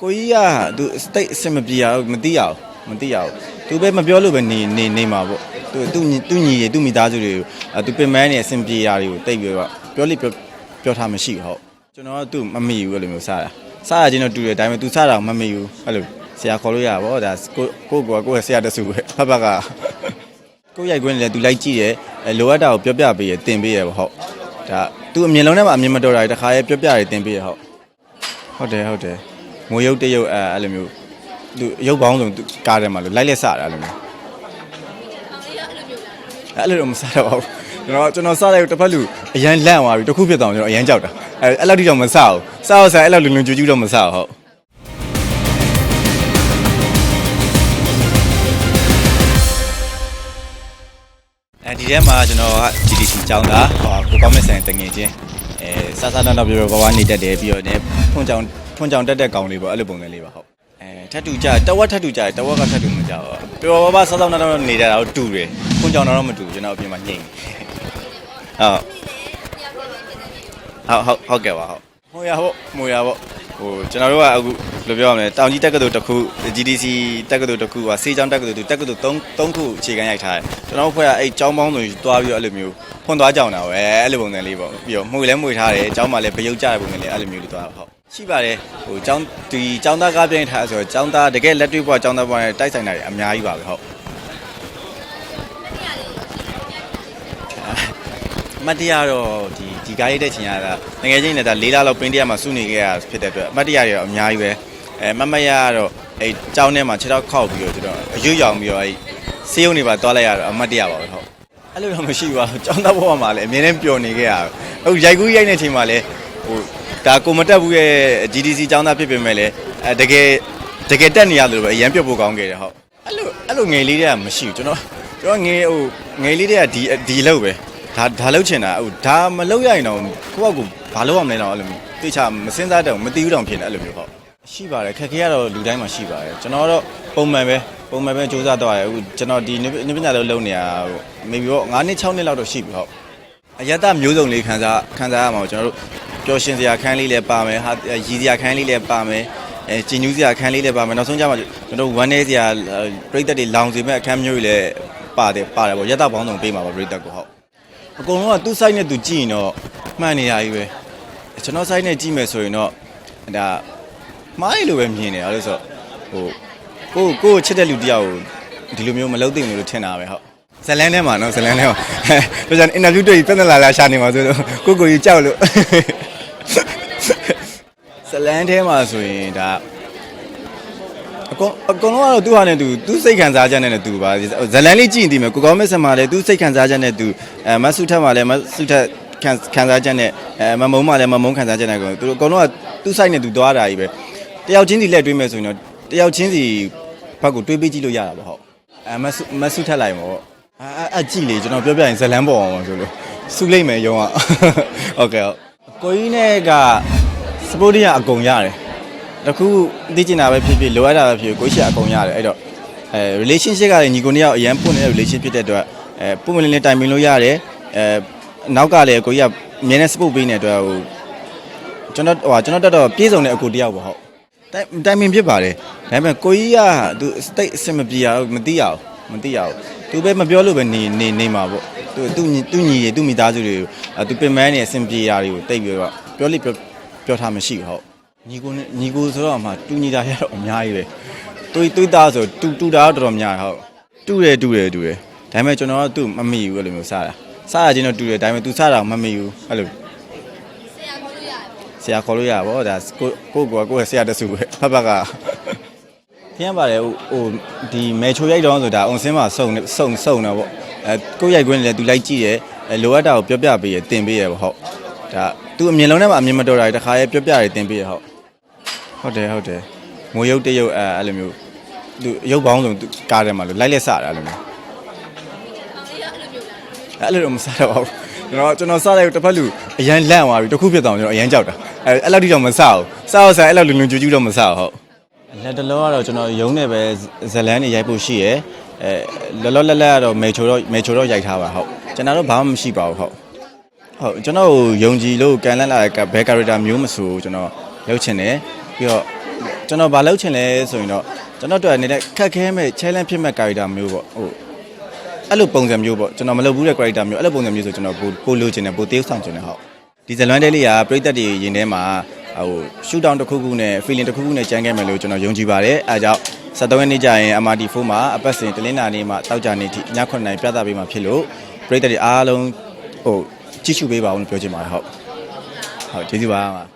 ကိုကြီးကသူစတိတ်အဆင်မပြေရဘူးမသိရဘူးမသိရဘူးသူပဲမပြောလို့ပဲနေနေနေမှာပေါ့သူသူညီသူညီရသူမိသားစုတွေကိုအဲသူပင်မနေအဆင်ပြေရာတွေကိုတိတ်ပြီးတော့ပြောလိပြောပြောထားမရှိဘူးဟုတ်ကျွန်တော်ကသူ့မမိဘူးအဲ့လိုမျိုးစားတာစားရချင်းတော့တူတယ်ဒါပေမဲ့သူစားတာမမိဘူးအဲ့လိုဆရာခေါ်လို့ရပါဘောဒါကိုကိုကိုကကိုယ့်ရဲ့ဆရာတဆူပဲဖတ်ဖတ်ကကိုရိုက်ခွင်းလည်းသူလိုက်ကြည့်တယ်အဲလိုအပ်တာကိုပြောပြပေးရတင်ပေးရပေါ့ဟုတ်ဒါသူအမြင်လုံးထဲမှာအမြင်မတော်တာတွေတခါရဲပြောပြရတင်ပေးရဟုတ်ဟုတ်တယ်ဟုတ်တယ် ငိုရုပ်တရုပ်အဲအဲ့လိုမျိုးသူရုပ်ပေါင်းစုံသူကားထဲမှာလို့လိုက်လက်စတာအဲ့လိုမျိုးအဲ့လိုတော့မစားတော့ပါဘူးကျွန်တော်ကျွန်တော်စားတဲ့တစ်ဖက်လူအရန်လန့်သွားပြီတစ်ခုဖြစ်သွားကျွန်တော်အရန်ကြောက်တာအဲအဲ့လောက်ထိတော့မစားဘူးစားတော့စားအဲ့လောက်လုံလုံကျူးကျူးတော့မစားဘူးဟုတ်အဲဒီထဲမှာကျွန်တော်က GDC ကျောင်းသားဟောကိုကောင်းမဲ့ဆိုင်တငယ်ချင်းအဲစဆာနောက်တော့ပြောပြောပါပါနေတတ်တယ်ပြီးတော့ねဖွန်ကြောင် ဖွန်ကြောင်တက်တဲ့ကောင်လေးပေါ့အဲ့လိုပုံစံလေးပါဟုတ်အဲထပ်တူကြတဝက်ထပ်တူကြတဝက်ကထပ်တူမကြဘူးပြောပါပါစဆာနောက်တော့နေတတ်တာတော့တူတယ်ဖွန်ကြောင်တော့မတူဘူးကျွန်တော်အပြင်မှာညိမ့်ဟုတ်ဟုတ်ဟုတ်ဟုတ်ကဲ့ပါဟုတ်ဟိုရဟုတ်ဟိုရပေါ့ဟိုကျွန်တော်တို့ကအခုဘယ်လိုပြောရမလဲတောင်ကြီးတက္ကသိုလ်တစ်ခု GDC တက္ကသိုလ်တစ်ခုကစေးချောင်းတက္ကသိုလ်တက္ကသိုလ်3 3ခုအခြေခံရိုက်ထားတယ်ကျွန်တော်တို့ဖွဲ့ကအဲ့ကျောင်းပေါင်းဆိုတွားပြီးတော့အဲ့လိုမျိုးဖွင့်သွားကြောင်တာပဲအဲ့လိုပုံစံလေးပေါ့ပြီးတော့မှုလည်းမှုထားတယ်ကျောင်းမှာလည်းဗရုပ်ကြတဲ့ပုံစံလေးအဲ့လိုမျိုးလေးတွားဟုတ် ရှိပါတယ်ဟိုကျောင်းဒီကျောင်းသားကားပြိုင်ထားဆိုတော့ကျောင်းသားတကယ်လက်တွေ့ဘွားကျောင်းသားဘွားနဲ့တိုက်ဆိုင်တာတွေအများကြီးပါပဲဟုတ်မတ်တရားတော့ဒီဒီကားလေးတက်ချင်ရတာငွေချင်းနေတာ၄လလောက်ပင်းတရားမှာစုနေခဲ့ရဖြစ်တဲ့အတွက်အမတ်တရားတွေတော့အများကြီးပဲအဲမမရကတော့အဲကျောင်းထဲမှာခြေထောက်ခောက်ပြီးတော့ကျွန်တော်အရွတ်ရောင်ပြီးတော့အဲစေးုံတွေပါသွားလိုက်ရတော့အမတ်တရားပါပဲဟုတ်အဲ့လိုတော့မရှိပါဘူးကျောင်းသားဘဝမှာလည်းအမြဲတမ်းပျော်နေခဲ့ရအခုရိုက်ကူးရိုက်နေချိန်မှာလည်းဟို ဒါကိုမတက်ဘူးရဲ့ GDC ကျောင်းသားဖြစ်ပေမဲ့လည်းအဲတကယ်တကယ်တက်နေရတယ်လို့ပဲအရန်ပြုတ်ဖို့ကောင်းခဲ့တယ်ဟုတ်အဲ့လိုအဲ့လိုငယ်လေးတွေကမရှိဘူးကျွန်တော်ကျွန်တော်ငယ်ဟိုငယ်လေးတွေကဒီဒီလောက်ပဲဒါဒါလောက်ချင်တာဟိုဒါမလောက်ရရင်တော့ကိုယ့်ဘက်ကဘာလုပ်ရမလဲတော့အဲ့လိုမျိုးသိချာမစင်စားတော့မသိဘူးတော့ဖြစ်နေအဲ့လိုမျိုးဟုတ်ရှိပါတယ်ခက်ခဲရတော့လူတိုင်းမှာရှိပါတယ်ကျွန်တော်တော့ပုံမှန်ပဲပုံမှန်ပဲစူးစမ်းတော့ရတယ်အခုကျွန်တော်ဒီနိပညာလုံးလုံးနေတာဟို maybe တော့9နှစ်6နှစ်လောက်တော့ရှိပြီဟုတ်အယတမျိုးစုံလေးခန်းစားခန်းစားရမှာပေါ့ကျွန်တော်တို့ ပျော်ရှင်စရာခန်းလေးလည်းပါမယ်ဟာရည်စရာခန်းလေးလည်းပါမယ်အဲကျင်ညူးစရာခန်းလေးလည်းပါမယ်နောက်ဆုံးကျမှကျွန်တော်ဝမ်းနေစရာပြိသက်တွေလောင်စီမဲ့အခန်းမျိုးတွေလည်းပါတယ်ပါတယ်ပေါ့ယတပေါင်းစုံပေးမှာပါပြိသက်ကိုဟုတ်အကုန်လုံးကသူ့ site နဲ့သူကြည့်ရင်တော့မှန်နေတာကြီးပဲကျွန်တော် site နဲ့ကြည့်မယ်ဆိုရင်တော့ဒါမားရီလိုပဲမြင်နေတာလို့ဆိုတော့ဟိုကိုကိုကိုချစ်တဲ့လူတစ်ယောက်ကိုဒီလိုမျိုးမလုပ်သင့်ဘူးလို့ထင်တာပဲဟုတ်ဇလန်းထဲမှာနော်ဇလန်းထဲမှာဒါကြောင့် interview တွေ့ပြီးပြဿနာလာရှာနေမှာဆိုတော့ကိုကိုကြီးကြောက်လို့ ဇလန်းထဲမှာဆိုရင်ဒါအကုန်အကုန်လုံးကတော့သူ့ဟာနဲ့သူသူ့စိတ်ခံစားချက်နဲ့သူပါဇလန်လေးကြည့်ရင်ဒီမှာကိုကောင်းမက်ဆန်မှာလည်းသူ့စိတ်ခံစားချက်နဲ့သူအဲမဆုထက်မှာလည်းမဆုထက်ခံခံစားချက်နဲ့အဲမမုံမှာလည်းမမုံခံစားချက်နဲ့ကိုသူတို့အကုန်လုံးကသူ့ site နဲ့သူသွားတာကြီးပဲတယောက်ချင်းစီလက်တွေးမယ်ဆိုရင်တော့တယောက်ချင်းစီဘက်ကိုတွေးပေးကြည့်လို့ရတာပေါ့ဟုတ်အဲမဆုမဆုထက်လိုက်မှာပေါ့အဲအကြည့်လေကျွန်တော်ပြောပြရင်ဇလန်ပေါ်အောင်ဆိုလို့စုလိုက်မယ်ရုံးอ่ะဟုတ်ကဲ့ဟုတ် ကိုကြီးနဲ့ကစပိုးတီးကအကုန်ရတယ်တခုသိချင်တာပဲဖြစ်ဖြစ်လိုအပ်တာပဲဖြစ်ဖြစ်ကိုရှိအကုန်ရတယ်အဲ့တော့အဲ relationship ကလည်းညီကိုနှစ်ယောက်အရန်ပွင့်နေတဲ့ relationship ဖြစ်တဲ့အတွက်အဲပုံမလင်းလေးတိုင်ပင်လို့ရတယ်အဲနောက်ကလည်းကိုကြီးကအမြဲတမ်း support ပေးနေတဲ့အတွက်ဟိုကျွန်တော်ဟိုကျွန်တော်တက်တော့ပြေဆုံးတဲ့အကူတယောက်ပေါ့ဟုတ်တိုင်တိုင်ပင်ဖြစ်ပါတယ်ဒါပေမဲ့ကိုကြီးကသူ state အဆင်မပြေရဘူးမသိရဘူးမသိရဘူးသူပဲမပြောလို့ပဲနေနေနေမှာပေါ့ သူသူညီသူညီရသူမိသားစုတွေကိုအဲသူပင်မနေအဆင်ပြေရာတွေကိုတိတ်ပြီးတော့ပြောလိပြောပြောထားမရှိဘူးဟုတ်ညီကိုနဲ့ညီကိုဆိုတော့မှတူညီတာရတော့အများကြီးပဲတွေးတွေးသားဆိုတူတူတာတော့တော်တော်များဟုတ်တူတယ်တူတယ်တူတယ်ဒါပေမဲ့ကျွန်တော်ကသူ့မမိဘူးအဲ့လိုမျိုးစားတာစားရချင်းတော့တူတယ်ဒါပေမဲ့ तू စားတာမမိဘူးအဲ့လိုဆရာခေါ်လို့ရပါဘောဒါကိုကိုကိုကကိုယ့်ရဲ့ဆရာတဆူပဲဖတ်ဖတ်ကထင်းပါတယ်ဟိုဟိုဒီမဲချိုရိုက်တော့ဆိုတာအုံစင်းမှာစုံနေစုံစုံနေပေါ့ အဲကိုယ့်ရိုက်ခွင်းလည်း तू လိုက်ကြည့်တယ်အဲလိုအပ်တာကိုပြောပြပေးရတင်ပေးရပေါ့ဟုတ်ဒါ तू အမြင်လုံးထဲမှာအမြင်မတော်တာတွေတခါရဲပြောပြရတင်ပေးရဟုတ်ဟုတ်တယ်ဟုတ်တယ်ငိုရုပ်တရုပ်အဲအဲ့လိုမျိုးသူရုပ်ပေါင်းစုံသူကားထဲမှာလို့လိုက်လက်စတာအဲ့လိုမျိုးအဲ့လိုတော့မစားတော့ဘူးကျွန်တော်ကျွန်တော်စားတဲ့တစ်ဖက်လူအရန်လန့်သွားပြီတစ်ခုဖြစ်သွားကျွန်တော်အရန်ကြောက်တာအဲအဲ့လောက်ထိတော့မစားဘူးစားအောင်စားအဲ့လောက်လုံလုံကျူးကျူးတော့မစားဘူးဟုတ်လက်တလုံးကတော့ကျွန်တော်ယုံနေပဲဇလန်းနေရိုက်ဖို့ရှိရယ် အဲလောလောလတ်လတ်ကတော့မေချိုတော့မေချိုတော့ရိုက်ထားပါဟုတ်ကျွန်တော်တော့ဘာမှမရှိပါဘူးဟုတ်ဟုတ်ကျွန်တော်ယုံကြည်လို့ကန်လန့်လာတဲ့ဘယ်ကာရက်တာမျိုးမဆိုကျွန်တော်လုပ်ချင်တယ်ပြီးတော့ကျွန်တော်ဘာလုပ်ချင်လဲဆိုရင်တော့ကျွန်တော်တို့အနေနဲ့ခက်ခဲမဲ့ challenge ဖြစ်မဲ့ character မျိုးပေါ့ဟိုအဲ့လိုပုံစံမျိုးပေါ့ကျွန်တော်မလုပ်ဘူးတဲ့ character မျိုးအဲ့လိုပုံစံမျိုးဆိုကျွန်တော်ပိုပိုလိုချင်တယ်ပိုတေးဆောင်ချင်တယ်ဟုတ်ဒီဇလွမ်းတဲလေးကပြိသက်တွေရင်ထဲမှာ ဟို shoot down တစ်ခုခုနဲ့ feeling တစ်ခုခုနဲ့ကြမ်းခဲ့မယ်လို့ကျွန်တော်ယုံကြည်ပါတယ်အဲဒါကြောင့်73ရက်နေ့ကျရင် MRT4 မှာအပတ်စဉ်တလင်းနာနေ့မှာတောက်ကြနေထိည9:00နာရီပြသပေးမှာဖြစ်လို့ပြိသက်တွေအားလုံးဟိုကြည့်ရှုပေးပါဦးလို့ပြောချင်ပါတယ်ဟုတ်ဟုတ်ကျေးဇူးပါ